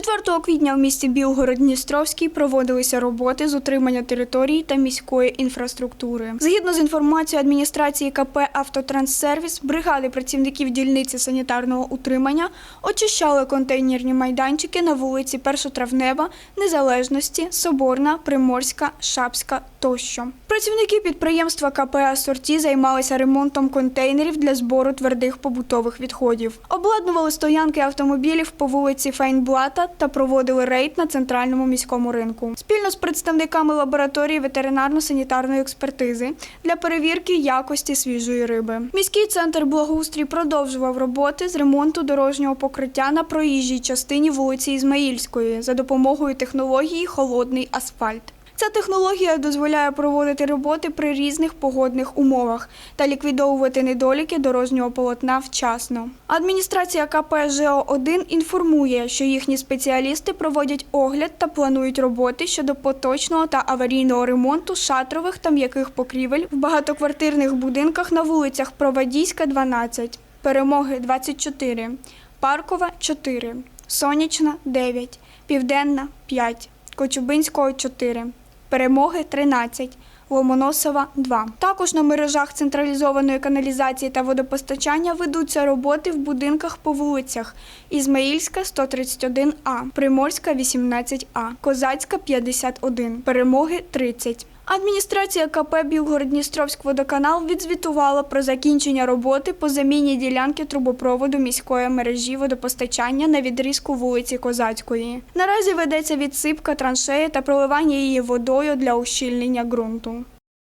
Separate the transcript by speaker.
Speaker 1: 4 квітня в місті Білгород-Дністровський проводилися роботи з утримання території та міської інфраструктури. Згідно з інформацією адміністрації КП «Автотранссервіс», бригади працівників дільниці санітарного утримання очищали контейнерні майданчики на вулиці Першотравнева, Незалежності, Соборна, Приморська, Шапська тощо. Працівники підприємства КП «Асорті» займалися ремонтом контейнерів для збору твердих побутових відходів. Обладнували стоянки автомобілів по вулиці Фейнблата та проводили рейд на центральному міському ринку. Спільно з представниками лабораторії ветеринарно-санітарної експертизи для перевірки якості свіжої риби. Міський центр благоустрій продовжував роботи з ремонту дорожнього покриття на проїжджій частині вулиці Ізмаїльської за допомогою технології холодний асфальт. Ця технологія дозволяє проводити роботи при різних погодних умовах та ліквідовувати недоліки дорожнього полотна вчасно. Адміністрація КП ЖО-1 інформує, що їхні спеціалісти проводять огляд та планують роботи щодо поточного та аварійного ремонту шатрових та м'яких покрівель в багатоквартирних будинках на вулицях Провадійська, 12, Перемоги 24, Паркова 4, Сонячна 9, Південна 5, Кочубинського 4, Перемоги 13, Ломоносова 2. Також на мережах централізованої каналізації та водопостачання ведуться роботи в будинках по вулицях Ізмаїльська 131А, Приморська 18А, Козацька 51, Перемоги 30. Адміністрація КП Білгород-Дністровськводоканал відзвітувала про закінчення роботи по заміні ділянки трубопроводу міської мережі водопостачання на відрізку вулиці Козацької. Наразі ведеться відсипка траншеї та проливання її водою для ущільнення ґрунту.